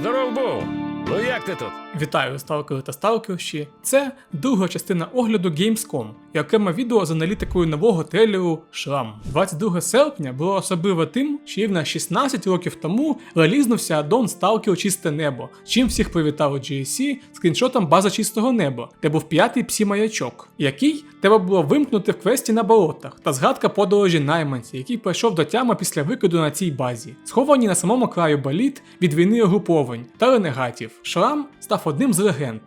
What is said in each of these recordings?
Здоров був! Ну як ти тут? Вітаю, сталкери та сталкерші. Це друга частина огляду Gamescom окреме відео з аналітикою нового трейлеру Шрам. 22 серпня було особливо тим, що рівно 16 років тому релізнувся аддон Stalker Чисте Небо, чим всіх привітало GSC скріншотом база чистого неба, де був п'ятий псі маячок, який треба було вимкнути в квесті на болотах та згадка подорожі найманця, який прийшов до тями після викиду на цій базі, сховані на самому краю боліт від війни угруповань та ренегатів. Шрам став одним з легенд,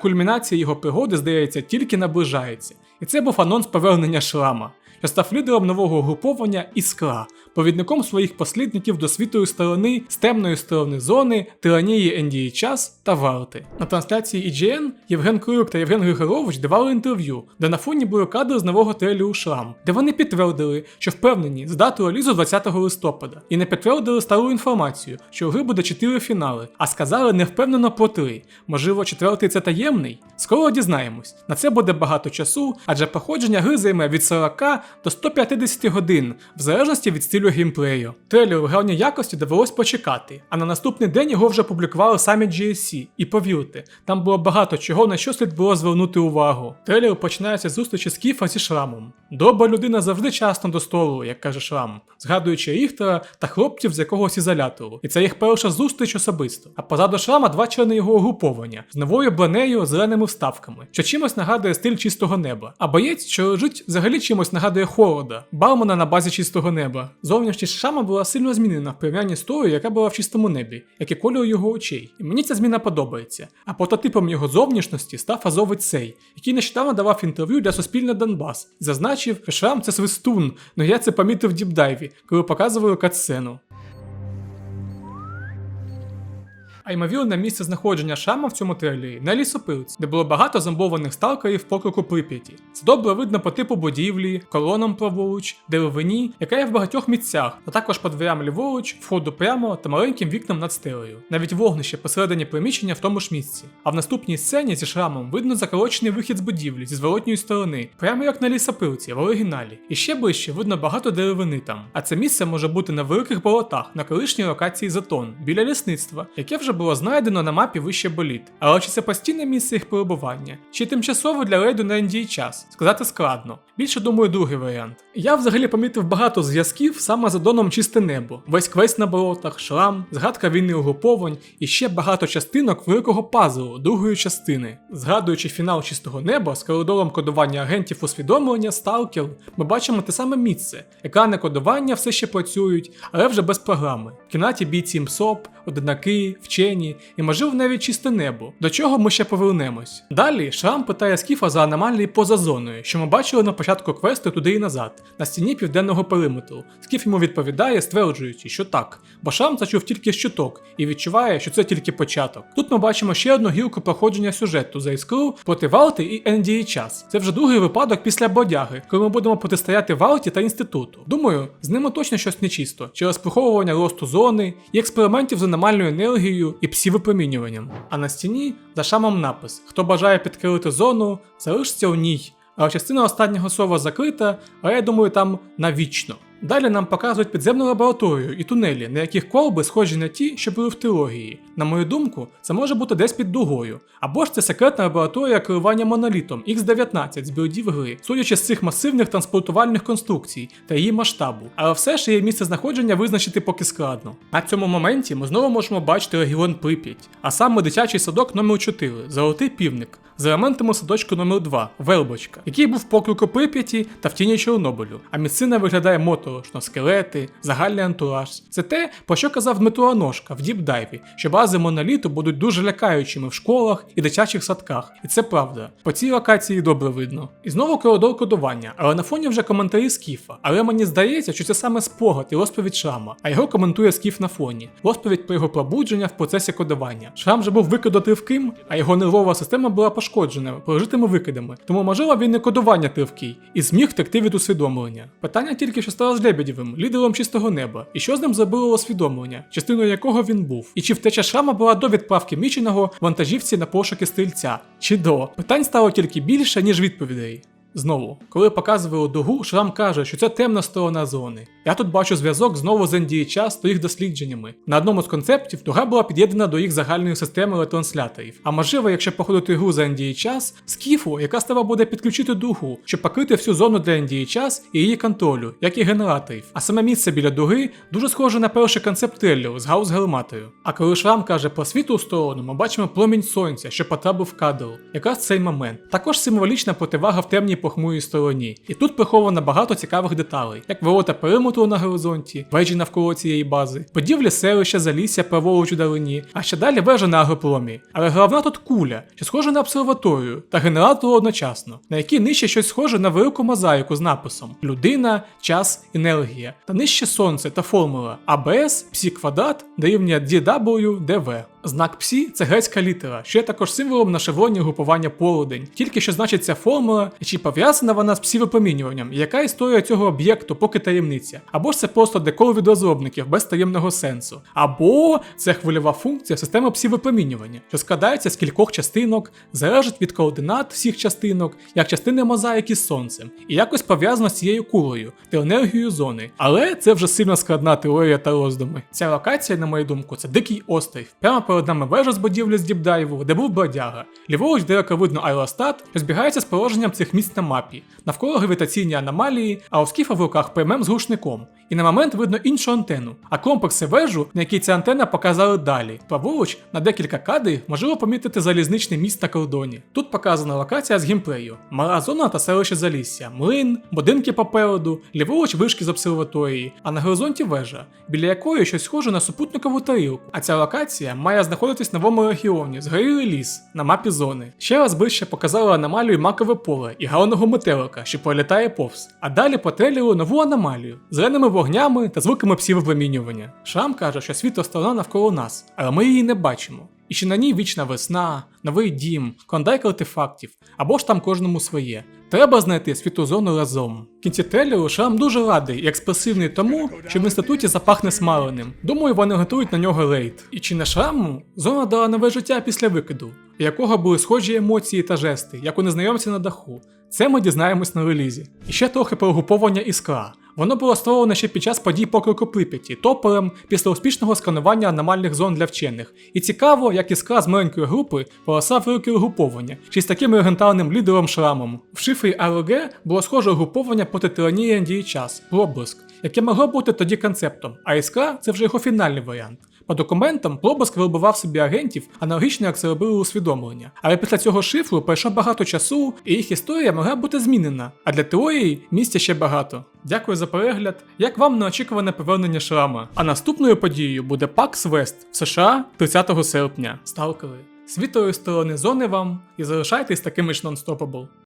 кульмінація його пригоди, здається, тільки наближається. І це був анонс повернення Шрама, що став лідером нового угруповання Іскра, провідником своїх послідників до світої сторони, з темної сторони зони, тиранії NDA Час та Варти. На трансляції EGN Євген Крук та Євген Григорович давали інтерв'ю, де на фоні були кадри з нового трейлеру Шрам, де вони підтвердили, що впевнені з дату релізу 20 листопада, і не підтвердили стару інформацію, що у гри буде 4 фінали, а сказали невпевнено про 3. Можливо, четвертий це таємний? Скоро дізнаємось. На це буде багато часу, адже проходження гри займе від 40 до 150 годин, в залежності від стилю геймплею. Трейлер у гарній якості довелось почекати, а на наступний день його вже публікували самі GSC. І повірте, там було багато чого, на що слід було звернути увагу. Трейлер починається з зустрічі з Кіфа зі шрамом. Добра людина завжди часно до столу, як каже Шрам, згадуючи Ріхтера та хлопців з якогось ізолятору. І це їх перша зустріч особисто. А позаду Шрама два члени його угруповання з новою бронею зеленими вставками, що чимось нагадує стиль чистого неба. А боєць, що лежить, взагалі чимось нагадує холода, бармена на базі чистого неба. Зовнішність шама була сильно змінена в порівнянні з тою, яка була в чистому небі, як і кольору його очей. І мені ця зміна подобається. А прототипом його зовнішності став азовець Сей, який нещодавно давав інтерв'ю для Суспільне Донбас. Зазначив, що Шрам це свистун, але я це помітив в діпдайві, коли показували катсцену. А ймовірне місце знаходження Шрама в цьому трейлері на лісопилці, де було багато зомбованих сталкерів покроку Прип'яті. Це добре видно по типу будівлі, колонам праворуч, деревині, яка є в багатьох місцях, а також по дверям ліворуч, входу прямо та маленьким вікном над стелею. Навіть вогнище посередині приміщення в тому ж місці. А в наступній сцені зі шрамом видно закорочений вихід з будівлі зі зворотньої сторони, прямо як на лісопилці в оригіналі. І ще ближче видно багато деревини там. А це місце може бути на великих болотах на колишній локації Затон, біля лісництва, яке вже було знайдено на мапі вище боліт. Але чи це постійне місце їх перебування, чи тимчасово для рейду на NDA час? Сказати складно. Більше думаю, другий варіант. Я взагалі помітив багато зв'язків саме за доном чисте небо, весь квест на болотах, шрам, згадка війни угруповань і ще багато частинок великого пазлу другої частини. Згадуючи фінал чистого неба з коридором кодування агентів усвідомлення Сталкер, ми бачимо те саме місце. Екрани кодування все ще працюють, але вже без програми. В кімнаті бійці МСОП, одинаки, вчені і можливо навіть чисте небо. До чого ми ще повернемось. Далі Шрам питає Скіфа за аномалії поза зоною, що ми бачили на початку квесту туди і назад, на стіні південного периметру. Скіф йому відповідає, стверджуючи, що так, бо Шрам зачув тільки щиток і відчуває, що це тільки початок. Тут ми бачимо ще одну гілку проходження сюжету за іскру проти Валти і NDA час. Це вже другий випадок після бодяги, коли ми будемо протистояти Валті та інституту. Думаю, з ними точно щось нечисто через приховування росту зони і експериментів з аномальною енергією і псівипромінюванням. А на стіні за шамом напис: хто бажає підкрити зону, залишиться у ній. А частина останнього слова закрита, а я думаю, там навічно. Далі нам показують підземну лабораторію і тунелі, на яких колби схожі на ті, що були в трилогії. На мою думку, це може бути десь під дугою. Або ж це секретна лабораторія керування монолітом X19 з білдів гри, судячи з цих масивних транспортувальних конструкцій та її масштабу. Але все ж її місце знаходження визначити поки складно. На цьому моменті ми знову можемо бачити регіон Прип'ять, а саме дитячий садок номер 4 Золотий півник, з елементами садочку номер 2 Велбочка, який був покруку Прип'яті та в тіні Чорнобилю. А місцина виглядає моторошно, скелети, загальний антураж. Це те, про що казав Дмитро Аношка в діпдайві, що бази моноліту будуть дуже лякаючими в школах і дитячих садках. І це правда. По цій локації добре видно. І знову коридор кодування, але на фоні вже коментарі Скіфа. Але мені здається, що це саме спогад і розповідь Шрама, а його коментує Скіф на фоні. Розповідь про його пробудження в процесі кодування. Шрам же був викидати тривким, а його нервова система була пошкоджена пережитими викидами. Тому можливо він не кодування тривкий і зміг втекти від усвідомлення. Питання тільки, що стало з Лебедєвим, лідером чистого неба, і що з ним зробило усвідомлення, частиною якого він був. І чи втеча Шрама була до відправки Міченого вантажівці на пошуки стрільця, чи до питань стало тільки більше, ніж відповідей. Знову, коли показували дугу, Шрам каже, що це темна сторона зони. Я тут бачу зв'язок знову з NDHS та їх дослідженнями. На одному з концептів дуга була під'єднана до їх загальної системи ретрансляторів. А можливо, якщо походити гру за NDHS, скіфу, яка става буде підключити дугу, щоб покрити всю зону для NDHS і її контролю, як і генераторів. А саме місце біля дуги дуже схоже на перший концепт Телліо з гаус гарматою. А коли Шрам каже про світлу сторону, ми бачимо промінь сонця, що потрапив в кадр. Якраз цей момент. Також символічна противага в темній похмурій стороні. І тут приховано багато цікавих деталей, як ворота периметру на горизонті, вежі навколо цієї бази, будівлі селища залісся праворуч у далині, а ще далі вежа на агропромі. Але головна тут куля, що схожа на обсерваторію та генератор одночасно, на якій нижче щось схоже на велику мозаїку з написом людина, час, енергія, та нижче сонце та формула АБС, псі квадрат дорівнює DW, DV. Знак псі це грецька літера, що є також символом на шевроні групування полудень, тільки що значить ця формула, і чи пов'язана вона з псівипромінюванням, і яка історія цього об'єкту, поки таємниця, або ж це просто декор від розробників без таємного сенсу, або це хвильова функція системи псівипромінювання, що складається з кількох частинок, залежить від координат всіх частинок, як частини мозаїки з сонцем, і якось пов'язано з цією кулею та енергією зони. Але це вже сильно складна теорія та роздуми. Ця локація, на мою думку, це дикий острів. Перед нами вежа з будівлі з діпдайву, де був бродяга. Ліворуч далеко видно аеростат, що збігається з положенням цих місць на мапі. Навколо гравітаційні аномалії, а у скіфа в руках ПММ з глушником. І на момент видно іншу антенну, а комплекси вежу, на якій ця антенна показали далі. Праворуч на декілька кадрів можливо помітити залізничний міст на кордоні. Тут показана локація з геймплею. Мала зона та селище Залісся, млин, будинки попереду, ліворуч вишки з обсерваторії, а на горизонті вежа, біля якої щось схоже на супутникову тарілку. А ця локація має знаходитись в новому регіоні, згорілий ліс на мапі зони. Ще раз ближче показали аномалію макове поле і галаного метелика, що пролітає повз. А далі по трейлеру нову аномалію з зеленими вогнями та звуками псіввипромінювання. Шрам каже, що світло сторона навколо нас, але ми її не бачимо. І що на ній вічна весна, новий дім, клондайк артефактів, або ж там кожному своє. Треба знайти світу зону разом. В кінці трейлеру Шрам дуже радий і експресивний тому, що в інституті запахне смаленим. Думаю, вони готують на нього рейд. І чи не шраму зона дала нове життя після викиду, у якого були схожі емоції та жести, як у незнайомця на даху. Це ми дізнаємось на релізі. І ще трохи про угруповання іскра. Воно було створено ще під час подій покроку Прип'яті, тополем після успішного сканування аномальних зон для вчених. І цікаво, як іскра з маленької групи полоса велике угруповання, чи з таким легендарним лідером шрамом. В шифрі АЛГ було схоже угруповання проти тиранії дії час, проблиск, яке могло бути тоді концептом, а іскра це вже його фінальний варіант. По документам Плобаск вибивав собі агентів, аналогічно як це робили усвідомлення. Але після цього шифру пройшло багато часу, і їх історія могла бути змінена. А для теорії місця ще багато. Дякую за перегляд. Як вам неочікуване повернення шрама? А наступною подією буде PAX West в США 30 серпня. Сталкери. Світової сторони зони вам і залишайтесь такими ж нон-стопабл.